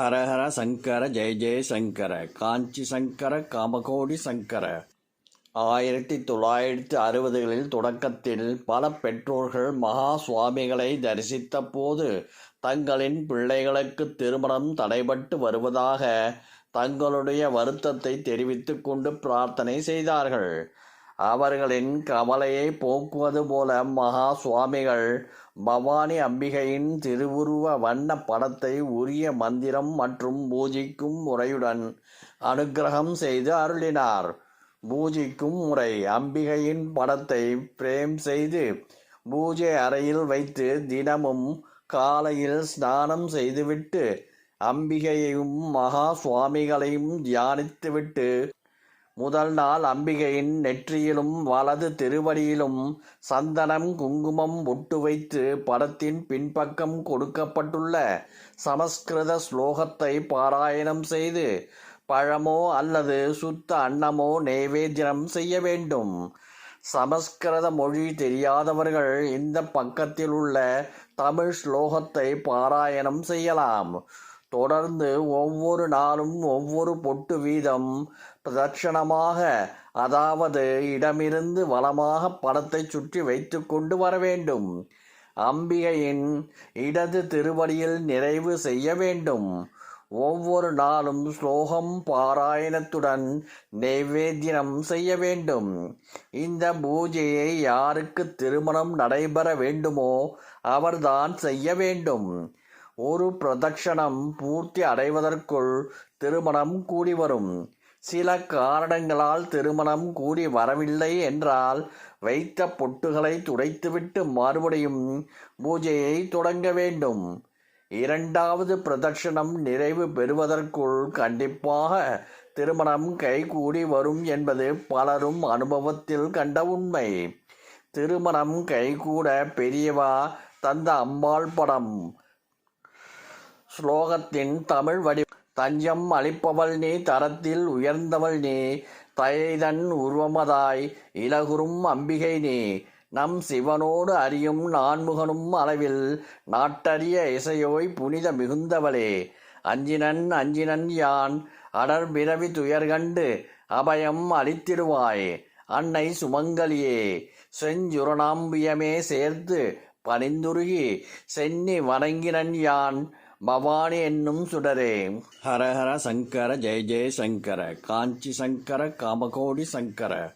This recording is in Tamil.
ஹரஹர சங்கர ஜெய ஜெய சங்கர காஞ்சி சங்கர காமகோடி சங்கர. ஆயிரத்தி தொள்ளாயிரத்தி அறுபதுகளில் தொடக்கத்தில் பல பெற்றோர்கள் மகா சுவாமிகளை தரிசித்த போது தங்களின் பிள்ளைகளுக்கு திருமணம் தடைபட்டு வருவதாக தங்களுடைய வருத்தத்தை தெரிவித்து கொண்டு பிரார்த்தனை செய்தார்கள். அவர்களின் கவலையை போக்குவது போல மகா சுவாமிகள் பவானி அம்பிகையின் திருவுருவ வண்ண படத்தை உரிய மந்திரம் மற்றும் பூஜிக்கும் முறையுடன் அனுக்கிரகம் செய்து அருளினார். பூஜிக்கும் முறை அம்பிகையின் படத்தை பிரேம் செய்து பூஜை அறையில் வைத்து தினமும் காலையில் ஸ்நானம் செய்துவிட்டு அம்பிகையையும் மகா சுவாமிகளையும் தியானித்துவிட்டு முதல் நாள் அம்பிகையின் நெற்றியிலும் வலது திருவடியிலும் சந்தனம் குங்குமம் ஒட்டு வைத்து படத்தின் பின்பக்கம் கொடுக்கப்பட்டுள்ள சமஸ்கிருத ஸ்லோகத்தை பாராயணம் செய்து பழமோ அல்லது சுத்த அன்னமோ நெய்வேத்தியம் செய்ய வேண்டும். சமஸ்கிருத மொழி தெரியாதவர்கள் இந்த பக்கத்தில் உள்ள தமிழ் ஸ்லோகத்தை பாராயணம் செய்யலாம். தொடர்ந்து ஒவ்வொரு நாளும் ஒவ்வொரு பொட்டு வீதம் பிரதட்சணமாக அதாவது இடமிருந்து வளமாக படத்தை சுற்றி வைத்து கொண்டு வர வேண்டும். அம்பிகையின் இடது திருவடியில் நிறைவு செய்ய வேண்டும். ஒவ்வொரு நாளும் ஸ்லோகம் பாராயணத்துடன் நைவேத்தியம் செய்ய வேண்டும். இந்த பூஜையை யாருக்கு திருமணம் நடைபெற வேண்டுமோ அவர்தான் செய்ய வேண்டும். ஒரு பிரதட்சணம் பூர்த்தி அடைவதற்குள் திருமணம் கூடி வரும். சில காரணங்களால் திருமணம் கூடி வரவில்லை என்றால் வைத்த பொட்டுகளை துடைத்துவிட்டு மறுபடியும் பூஜையை தொடங்க வேண்டும். இரண்டாவது பிரதட்சணம் நிறைவு பெறுவதற்குள் கண்டிப்பாக திருமணம் கைகூடி வரும் என்பது பலரும் அனுபவத்தில் கண்ட உண்மை. திருமணம் கைகூட பெரியவா தந்த அம்பாள் படம். ஸ்லோகத்தின் தமிழ் வடி தஞ்சம் அளிப்பவள் நீ தரத்தில் உயர்ந்தவள் நீ தயைதன் உருவமதாய் இலகுறும் அம்பிகை நீ. நம் சிவனோடு அறியும் நான்முகனும் அளவில் நாட்டறிய இசையோய் புனித மிகுந்தவளே. அஞ்சினன் அஞ்சினன் யான் அடர் பிறவி துயர்கண்டு அபயம் அளித்திடுவாய். அன்னை சுமங்கலியே செஞ்சுரணாம்பியமே சேர்த்து பணிந்துருகி சென்னி வணங்கினன் யான் பவானி என்னும் சுடரே. ஹரஹர சங்கர ஜெய ஜெய சங்கர காஞ்சி சங்கர காமகோடி சங்கர.